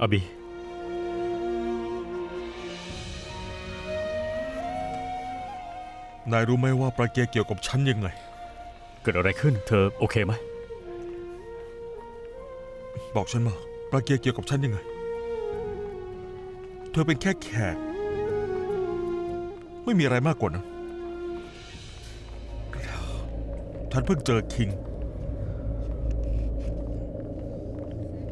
อาบีนายรู้ไหมว่าปราเกียร์เกี่ยวกับฉันยังไง เกิดอะไรขึ้น เธอโอเคไหม บอกฉันมาปราเกียร์เกี่ยวกับฉันยังไง เธอเป็นแค่แขก ไม่มีอะไรมากกว่านั้นฉันเพิ่งเจอคิง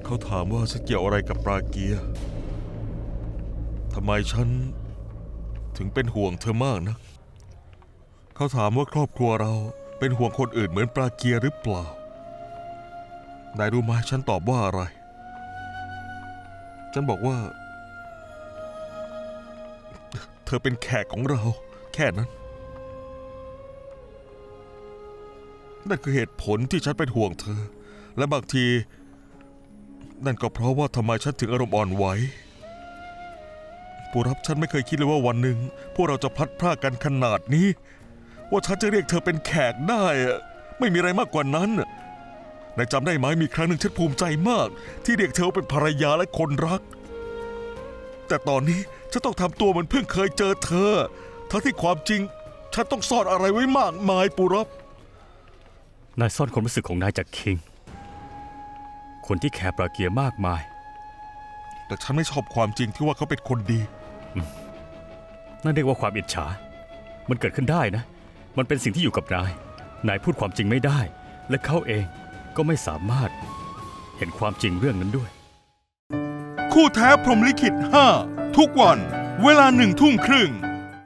เขาถามว่าฉันเกี่ยวอะไรกับปราเกียร์ทำไมฉัน ถึงเป็นห่วงเธอมากนะ เขาถามว่าครอบครัวเราเป็นห่วงคนอื่นเหมือนปราเกียร์หรือเปล่านายรู้ไหมฉันตอบว่าอะไร ฉันบอกว่า เธอเป็นแขกของเรา แค่นั้น นั่นคือเหตุผลที่ฉันเป็นห่วงเธอ และบางที นั่นก็เพราะว่าทำไมฉันถึงอารมณ์อ่อนไหวผู้รับฉันไม่เคยคิดเลยว่าวันหนึ่ง พวกเราจะพลัดพรากกันขนาดนี้ ว่าฉันจะเรียกเธอเป็นแขกได้อะไม่มีอะไรมากกว่านั้นนายจำได้ไหมมีครั้งหนึ่งฉันภูมิใจมาก ที่เรียกเธอเป็นภรรยาและคนรัก แต่ตอนนี้ฉันต้องทำตัวเหมือนเพิ่งเคยเจอเธอ ทั้งที่ความจริง ฉันต้องซ่อนอะไรไว้มากมายปูรับนายซ่อนความรู้สึกของนายจากคิง คนที่แคร์ปราเกียร์มากมาย แต่ฉันไม่ชอบความจริงที่ว่าเขาเป็นคนดี นั่นเรียกว่าความอิจฉา มันเกิดขึ้นได้นะ มันเป็นสิ่งที่อยู่กับนาย นายพูดความจริงไม่ได้ และเขาเองก็ไม่สามารถเห็นความจริงเรื่องนั้นด้วย คู่แท้พรหมลิขิต 5 ทุกวัน เวลาหนึ่งทุ่มครึ่ง